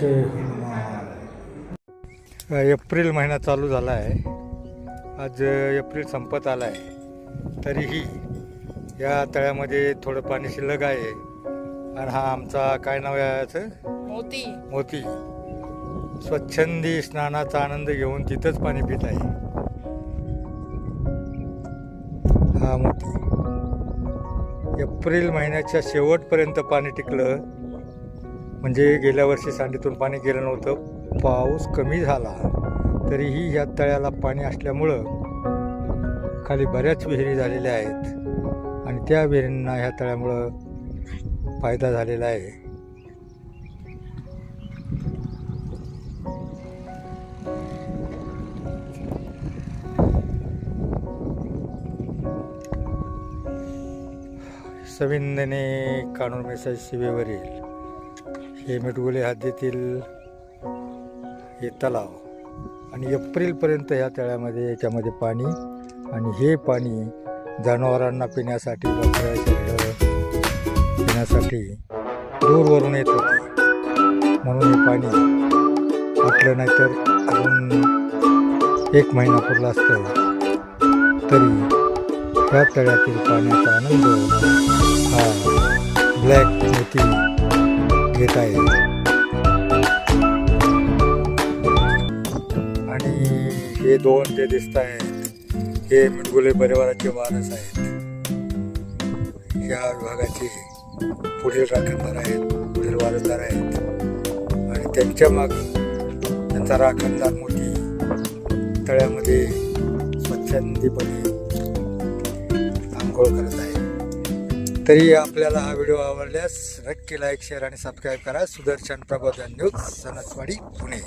जय Hanuman. April महिना चालू झाला आहे. आज एप्रिल संपत आला आहे तरीही या तळ्यामध्ये थोडं पाणी शिल्लक आहे. आणि हा आमचा काय नाव आहे याचं? मोती. मोती. स्वच्छंदी स्नानाचा आनंद घेऊन तिथंच पाणी पित आहे. हा मोती. एप्रिल महिन्याच्या शेवटपर्यंत पाणी टिकलं. म्हणजे गेल्या वर्षी सांडीतून पाणी गेलं नव्हतं. पाऊस कमी झाला. तरीही ह्या तळ्याला पाणी असल्यामुळं खाली बऱ्याच विहिरी झालेल्या आहेत. आणि त्या विहिरींना ह्या तळ्यामुळं फायदा झालेला आहे. सविंदने कानून मेसाज शिवेवरील हे मिटगुले हद्दीतील हे तलाव आणि एप्रिलपर्यंत ह्या तळ्यामध्ये याच्यामध्ये पाणी आणि हे पाणी जनावरांना पिण्यासाठी पिण्यासाठी दूरवरून येत होते. म्हणून हे पाणी आटलं नाही तर अजून एक महिना पुरला असतं तरी त्या तळ्यातील पाण्याचा आनंद हा ब्लॅक मोती घेत आहे. आणि हे दोन जे दिसत आहेत हे मिटगुले परिवाराचे वारस आहेत. या विभागाचे पुढील राखणदार आहेत पुढील वारसदार आहेत. आणि त्यांच्या माग त्यांचा राखणदार मोठी तळ्यामध्ये स्वच्छंदीपणे आंघोळ करत आहे. तरी आपल्याला हा व्हिडिओ आवडल्यास नक्की लाईक शेअर आणि सबस्क्राईब करा. सुदर्शन प्रबोधन न्यूज सनसवाडी पुणे.